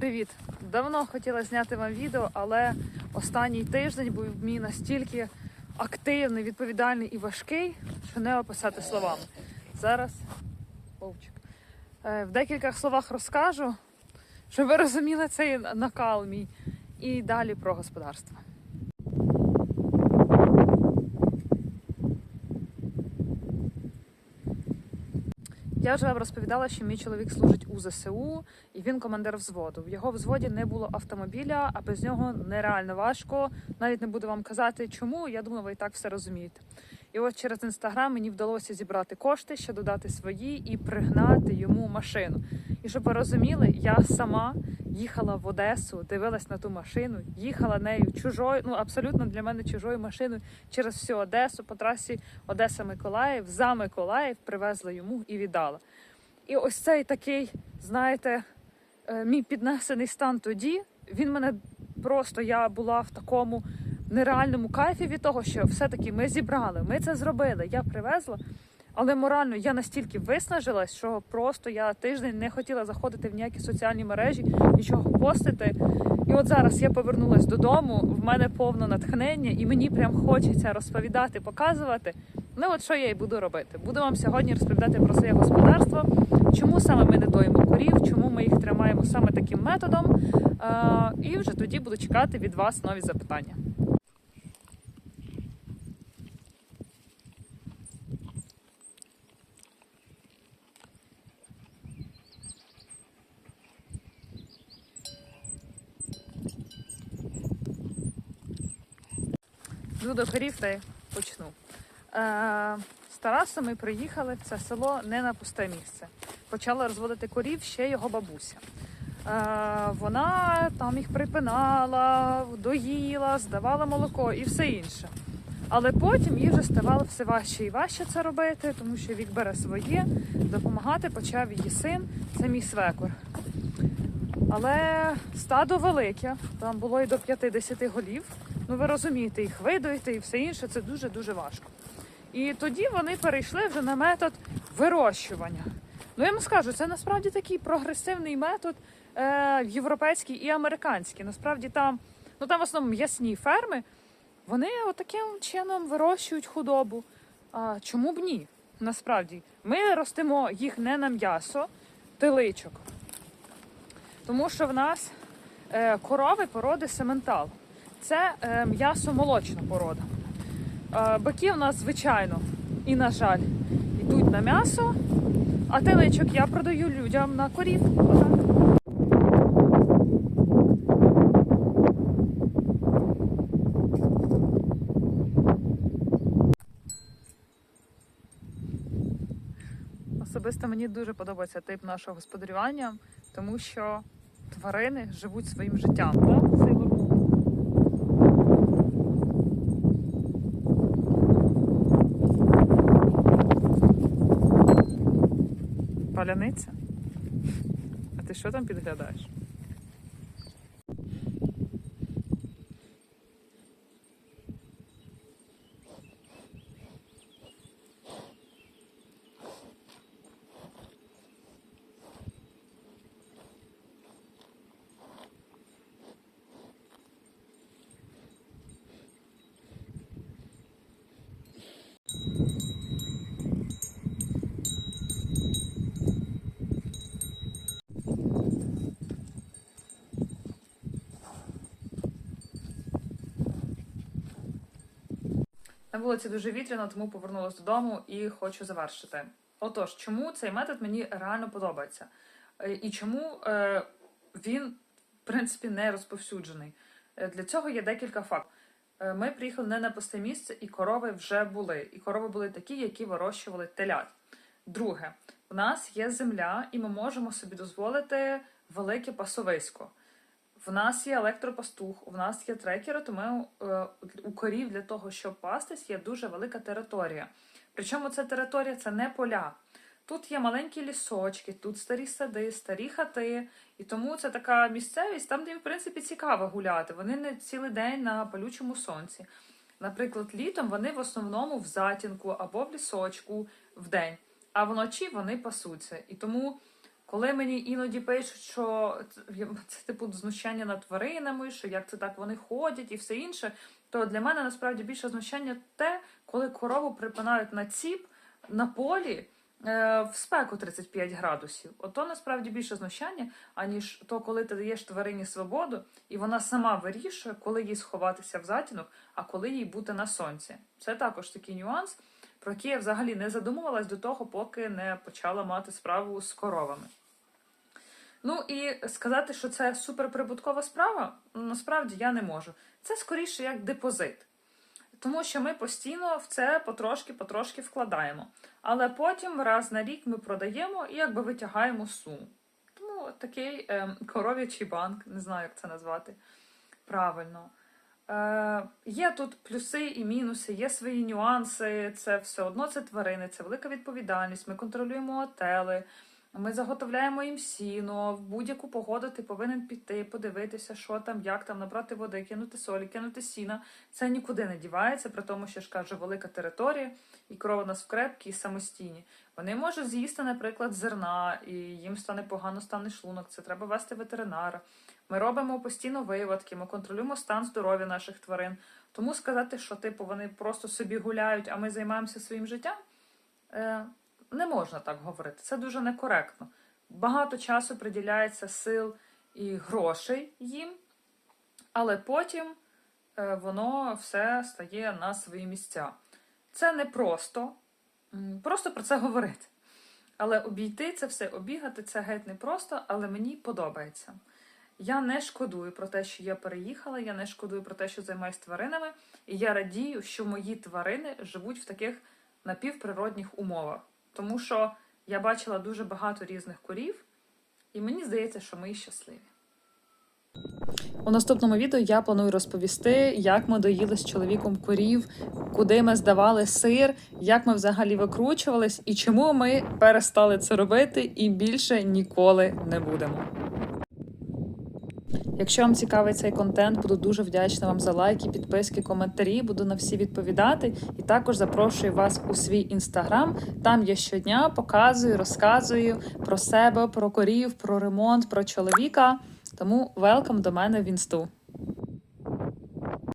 Привіт! Давно хотіла зняти вам відео, але останній тиждень був мій настільки активний, відповідальний і важкий, що не описати словами. Зараз Вовчик. Е, в декількох словах розкажу, щоб ви розуміли цей накал мій. І далі про господарство. Я вже вам розповідала, що мій чоловік служить у ЗСУ, і він командир взводу. В його взводі не було автомобіля, а без нього нереально важко. Навіть не буду вам казати, чому. Я думаю, ви і так все розумієте. І от через інстаграм мені вдалося зібрати кошти, ще додати свої і пригнати йому машину. І щоб ви розуміли, я сама їхала в Одесу, дивилась на ту машину, їхала нею чужою, ну абсолютно для мене чужою машиною через всю Одесу по трасі Одеса-Миколаїв за Миколаїв привезла йому і віддала. І ось цей такий, знаєте, е, мій піднесений стан тоді. Він мене просто я була в такому нереальному кайфі від того, що все-таки ми зібрали, ми це зробили. Я привезла. Але морально я настільки виснажилась, що просто я тиждень не хотіла заходити в ніякі соціальні мережі, нічого постити. І от зараз я повернулась додому, в мене повно натхнення, і мені прям хочеться розповідати, показувати. Ну от що я і буду робити. Буду вам сьогодні розповідати про своє господарство, чому саме ми не доїмо корів, чому ми їх тримаємо саме таким методом. І вже тоді буду чекати від вас нові запитання. Йду до та й почну. Е, з Тарасом ми приїхали в це село не на пусте місце. Почала розводити корів ще його бабуся. Е, вона там їх припинала, доїла, здавала молоко і все інше. Але потім їй вже ставало все важче і важче це робити, тому що вік бере своє, допомагати почав її син, це мій свекор. Але стадо велике, там було і до 50 голів. Ну ви розумієте, їх видоїти і все інше це дуже-дуже важко. І тоді вони перейшли вже на метод вирощування. Ну я вам скажу, це насправді такий прогресивний метод е, європейський і американський. Насправді там, ну там в основному м'ясні ферми, вони отаким чином вирощують худобу. А чому б ні? Насправді, ми ростимо їх не на м'ясо, теличок. Тому що в нас е, корови породи сементал. Це е, м'ясо-молочна порода. Е, бики у нас, звичайно, і, на жаль, йдуть на м'ясо, а теличок я продаю людям на корів. Особисто мені дуже подобається тип нашого господарювання, тому що тварини живуть своїм життям. Так, цей гормон. Паляниця? А ти що там підглядаєш? На вулиці дуже вітряно, тому повернулася додому і хочу завершити. Отож, чому цей метод мені реально подобається? Е, І чому е, він, в принципі, не розповсюджений? Е, Для цього є декілька фактів. Ми приїхали не на пусте місце, і корови вже були. І корови були такі, які вирощували телят. Друге, у нас є земля, і ми можемо собі дозволити велике пасовисько. В нас є електропастух, у нас є трекери, тому е, у корів для того, щоб пастись, є дуже велика територія. Причому ця територія це не поля. Тут є маленькі лісочки, тут старі сади, старі хати, і тому це така місцевість, там, де їм, в принципі, цікаво гуляти. Вони не цілий день на палючому сонці. Наприклад, літом вони в основному в затінку або в лісочку в день, а вночі вони пасуться. І тому Коли мені іноді пишуть, що це, типу знущання над тваринами, що як це так вони ходять і все інше, то для мене насправді більше знущання те, коли корову припинають на ціп на полі е, в спеку 35 градусів. Ото насправді більше знущання, аніж то, коли ти даєш тварині свободу, і вона сама вирішує, коли їй сховатися в затінок, а коли їй бути на сонці. Це також такий нюанс, про який я взагалі не задумувалась до того, поки не почала мати справу з коровами. Ну і сказати, що це суперприбуткова справа, насправді я не можу. Це скоріше як депозит. Тому що ми постійно в це потрошки-потрошки вкладаємо. Але потім раз на рік ми продаємо і якби витягаємо суму. Тому такий е, коров'ячий банк, не знаю, як це назвати правильно. Е, є тут плюси і мінуси, є свої нюанси. Це все одно це тварини, це велика відповідальність. Ми контролюємо отели, ми заготовляємо їм сіно. В будь-яку погоду ти повинен піти, подивитися, що там, як там, набрати води, кинути солі, кинути сіна. Це нікуди не дівається, при тому, що ж кажу, велика територія, і корова у нас вкрепкі і самостійні. Вони можуть з'їсти, наприклад, зерна, і їм стане погано, стане шлунок. Це треба вести ветеринара. Ми робимо постійно виводки, ми контролюємо стан здоров'я наших тварин. Тому сказати, що типу вони просто собі гуляють, а ми займаємося своїм життям, е, не можна так говорити. Це дуже некоректно. Багато часу приділяється сил і грошей їм, але потім е, воно все стає на свої місця. Це не просто, просто про це говорити. Але обійти це все, обігати це геть не просто, але мені подобається. Я не шкодую про те, що я переїхала, я не шкодую про те, що займаюся тваринами, і я радію, що мої тварини живуть в таких напівприродних умовах. Тому що я бачила дуже багато різних корів, і мені здається, що ми щасливі. У наступному відео я планую розповісти, як ми доїли з чоловіком корів, куди ми здавали сир, як ми взагалі викручувались і чому ми перестали це робити і більше ніколи не будемо. Якщо вам цікавий цей контент, буду дуже вдячна вам за лайки, підписки, коментарі. Буду на всі відповідати. І також запрошую вас у свій інстаграм. Там я щодня показую, розказую про себе, про корів, про ремонт, про чоловіка. Тому велкам до мене в інсту.